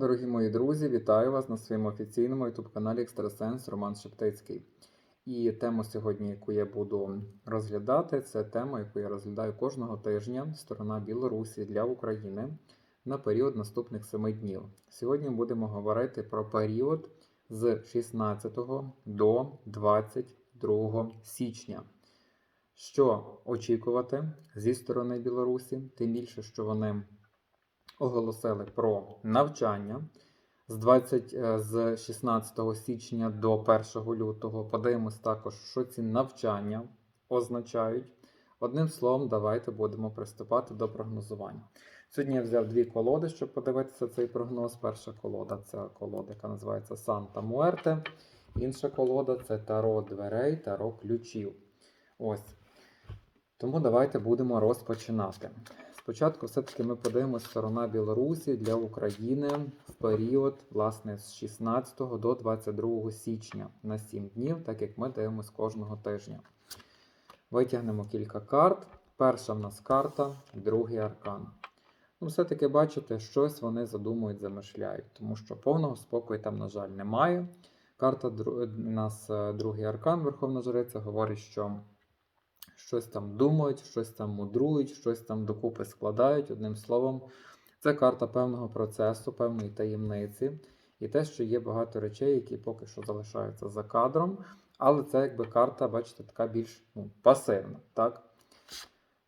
Дорогі мої друзі, вітаю вас на своєму офіційному YouTube-каналі Екстрасенс Роман Шептицький. І тему сьогодні, яку я буду розглядати, це тема, яку я розглядаю кожного тижня сторона Білорусі для України на період наступних семи днів. Сьогодні будемо говорити про період з 16 до 22 січня. Що очікувати зі сторони Білорусі, тим більше, що вони оголосили про навчання з 20, е, з 16 січня до 1 лютого. Подивимось також, що ці навчання означають. Одним словом, давайте будемо приступати до прогнозування. Сьогодні я взяв дві колоди, щоб подивитися цей прогноз. Перша колода це колода, яка називається Санта Муерте. Інша колода це Таро дверей, Таро ключів.Ось. Тому давайте будемо розпочинати. Спочатку все-таки ми подивимося сторона Білорусі для України в період власне, з 16 до 22 січня на 7 днів, так як ми дивимося кожного тижня. Витягнемо кілька карт. Перша в нас карта, другий аркан. Ну, Все-таки бачите, щось вони задумують, замишляють, тому що повного спокою там, на жаль, немає. Карта у нас е, другий аркан, Верховна Жриця, говорить, що щось там думають, щось там мудрують, щось там докупи складають. Одним словом, це карта певного процесу, певної таємниці, і те, що є багато речей, які поки що залишаються за кадром, але це якби карта, бачите, така більш ну, пасивна. так?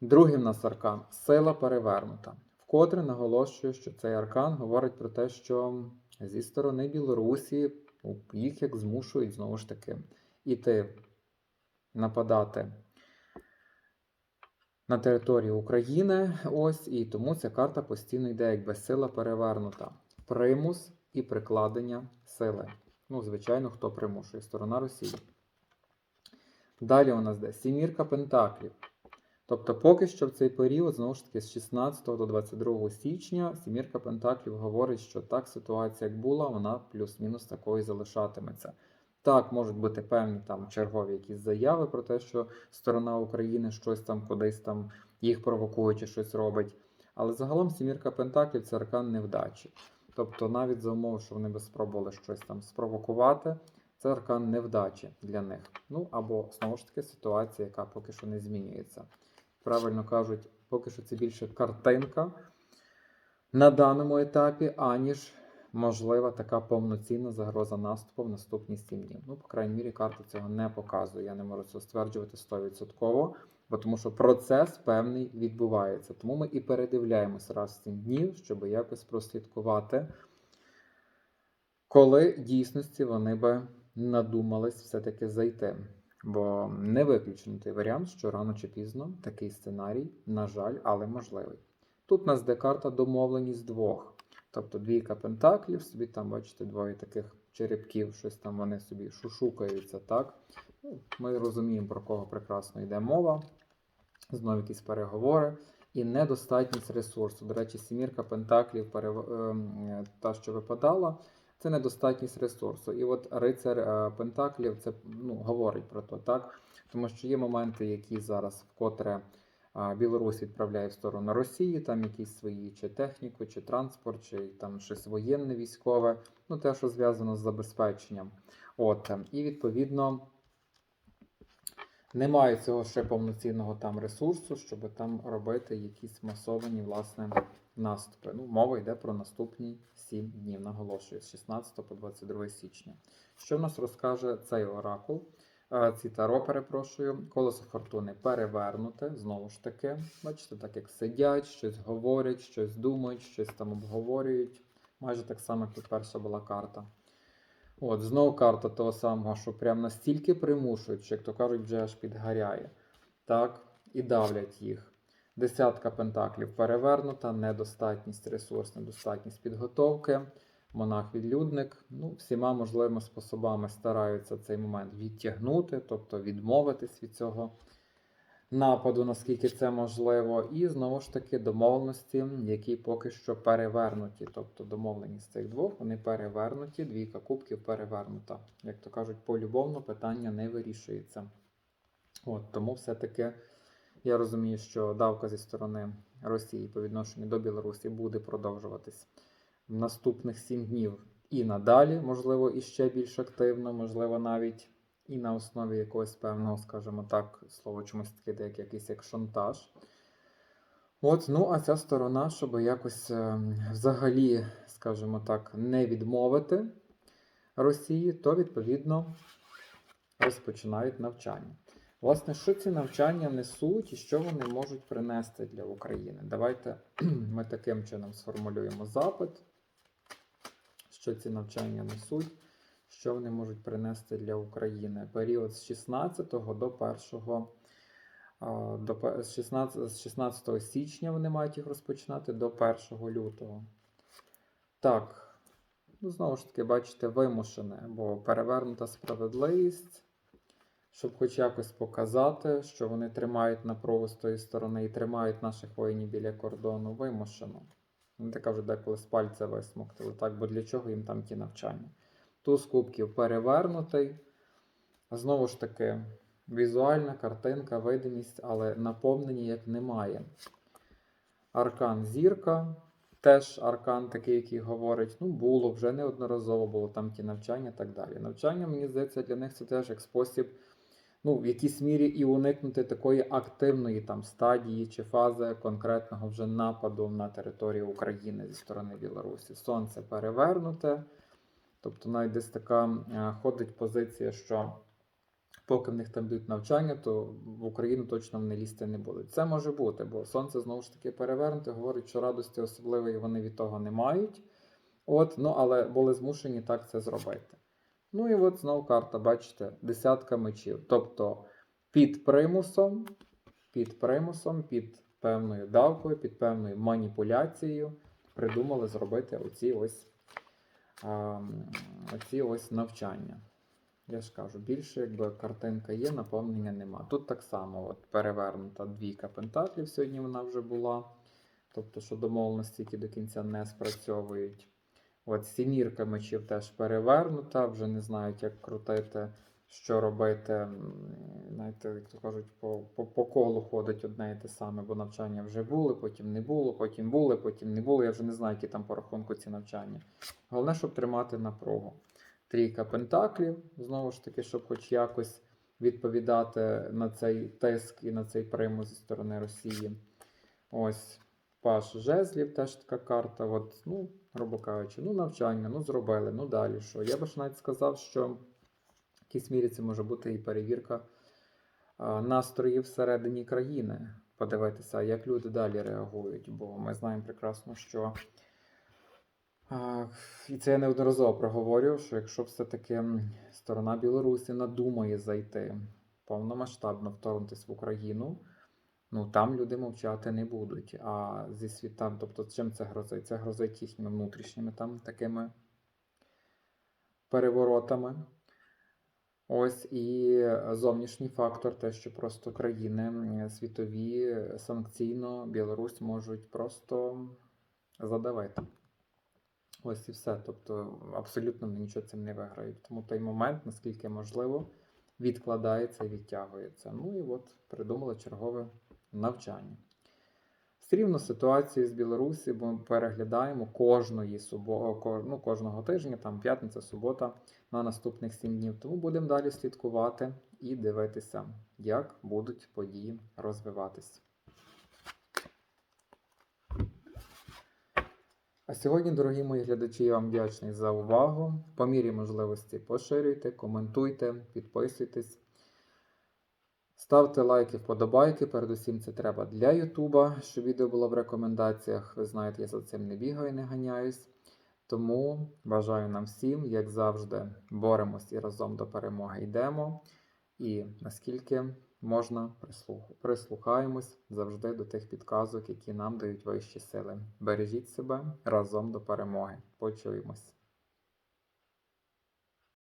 Другий в нас аркан сила перевернута. Вкотре наголошую, що цей аркан говорить про те, що зі сторони Білорусі ну, їх як змушують знову ж таки іти нападати на територію України. Ось і тому ця карта постійно йде як сила перевернута. Примус і прикладення сили. Ну, звичайно, хто примушує сторона Росії. Далі у нас де Сімірка Пентаклів. Тобто, поки що в цей період, знову ж таки, з 16 до 22 січня, Сімірка Пентаклів говорить, що так ситуація, як була, вона плюс-мінус такою залишатиметься. Так, можуть бути певні там чергові якісь заяви про те, що сторона України щось там кудись там їх провокує чи щось робить. Але загалом Сімірка Пентаклів це аркан невдачі. Тобто, навіть за умови, що вони би спробували щось там спровокувати, це аркан невдачі для них. Ну або знову ж таки ситуація, яка поки що не змінюється. Правильно кажуть, поки що це більше картинка на даному етапі, аніж можлива така повноцінна загроза наступу в наступні 7 днів. Ну, по крайній мірі, карта цього не показує. Я не можу це стверджувати 100%, бо тому що процес певний відбувається. Тому ми і передивляємося раз в 7 днів, щоб якось прослідкувати, коли дійсності вони би надумались все-таки зайти. Бо не виключений той варіант, що рано чи пізно такий сценарій, на жаль, але можливий. Тут у нас де карта домовленість двох. Тобто двійка пентаклів, собі там, бачите, двоє таких черепків, щось там вони собі шушукаються. так? Ну, Ми розуміємо, про кого прекрасно йде мова. Знову якісь переговори. І недостатність ресурсу. До речі, сімірка пентаклів, ем, та, що випадала, це недостатність ресурсу. І от рицар е, Пентаклів це ну, говорить про то, так? Тому що є моменти, які зараз вкотре. Білорусь відправляє в сторону Росії, там якісь свої чи техніку, чи транспорт, чи там щось воєнне військове, ну те, що зв'язано з забезпеченням. От, І відповідно немає цього ще повноцінного там ресурсу, щоб там робити якісь масовані власне наступи. Ну, Мова йде про наступні 7 днів, наголошую, з 16 по 22 січня. Що в нас розкаже цей оракул? Ці таро, перепрошую, колесо фортуни перевернуте, знову ж таки. Бачите, так як сидять, щось говорять, щось думають, щось там обговорюють. Майже так само, як і перша була карта. От, Знову карта того самого, що прям настільки примушують, що, як то кажуть, вже аж підгаряє. Так, І давлять їх. Десятка пентаклів перевернута, недостатність ресурс, недостатність підготовки монах-відлюдник ну, всіма можливими способами стараються цей момент відтягнути, тобто відмовитись від цього нападу, наскільки це можливо. І знову ж таки домовленості, які поки що перевернуті. Тобто домовленість цих двох, вони перевернуті, двійка кубків перевернута. Як то кажуть, полюбовно питання не вирішується. От, Тому все-таки. Я розумію, що давка зі сторони Росії по відношенню до Білорусі буде продовжуватись наступних сім днів і надалі, можливо, і ще більш активно, можливо, навіть і на основі якогось певного, скажімо так, слово чомусь таке, як якийсь як шантаж. От, ну, а ця сторона, щоб якось е, взагалі, скажімо так, не відмовити Росії, то відповідно розпочинають навчання. Власне, що ці навчання несуть і що вони можуть принести для України? Давайте ми таким чином сформулюємо запит, що ці навчання несуть, що вони можуть принести для України. Період з 16 до 1 до з 16, з 16 січня вони мають їх розпочинати до 1 лютого. Так, ну знову ж таки, бачите, вимушене, бо перевернута справедливість, щоб хоч якось показати, що вони тримають напругу з тої сторони і тримають наших воїнів біля кордону, вимушено. Вони така вже деколи з пальця висмоктали, так, бо для чого їм там ті навчання? Туз кубків перевернутий. Знову ж таки, візуальна картинка, видимість, але наповнення як немає. Аркан зірка, теж аркан такий, який говорить, ну було, вже неодноразово було там ті навчання і так далі. Навчання, мені здається, для них це теж як спосіб, ну, в якійсь мірі і уникнути такої активної там стадії чи фази конкретного вже нападу на територію України зі сторони Білорусі. Сонце перевернуте. Тобто навіть десь така е, ходить позиція, що поки в них там йдуть навчання, то в Україну точно вони лізти не будуть. Це може бути, бо сонце знову ж таки перевернуте, говорить, що радості особливої вони від того не мають. От, ну, але були змушені так це зробити. Ну і от знову карта, бачите, десятка мечів. Тобто під примусом, під примусом, під певною давкою, під певною маніпуляцією придумали зробити оці ось, а, оці ось навчання. Я ж кажу, більше якби картинка є, наповнення нема. Тут так само от перевернута двійка пентаклів сьогодні вона вже була. Тобто, що домовленості, які до кінця не спрацьовують. От сімірка мечів теж перевернута, вже не знають, як крутити, що робити. Знаєте, як то кажуть, по, по, по колу ходить одне і те саме, бо навчання вже були, потім не було, потім були, потім не було. Я вже не знаю, які там по рахунку ці навчання. Головне, щоб тримати напругу. Трійка пентаклів, знову ж таки, щоб хоч якось відповідати на цей тиск і на цей примус зі сторони Росії. Ось Паш жезлів, теж така карта. От, ну, грубо кажучи, ну, навчання, ну зробили, ну далі що. Я би ж навіть сказав, що в якійсь мірі це може бути і перевірка настроїв всередині країни. Подивитися, як люди далі реагують, бо ми знаємо прекрасно, що. І це я неодноразово проговорював, що якщо все-таки сторона Білорусі надумає зайти повномасштабно вторгнутися в Україну, ну там люди мовчати не будуть. А зі світам, тобто чим це грозить? Це грозить їхніми внутрішніми там такими переворотами. Ось і зовнішній фактор, те, що просто країни світові санкційно Білорусь можуть просто задавити. Ось і все. Тобто абсолютно нічого цим не виграють. Тому той момент, наскільки можливо, відкладається і відтягується. Ну і от придумали чергове навчання. Все рівно ситуацію з Білорусі ми переглядаємо кожної субо... ну, кожного тижня, там п'ятниця, субота на наступних 7 днів. Тому будемо далі слідкувати і дивитися, як будуть події розвиватись. А сьогодні, дорогі мої глядачі, я вам вдячний за увагу. По мірі можливості поширюйте, коментуйте, підписуйтесь. Ставте лайки, вподобайки. Передусім це треба для Ютуба, щоб відео було в рекомендаціях. Ви знаєте, я за цим не бігаю, не ганяюсь. Тому бажаю нам всім, як завжди, боремось і разом до перемоги йдемо. І наскільки можна, прислухаємось завжди до тих підказок, які нам дають вищі сили. Бережіть себе разом до перемоги. Почуємось.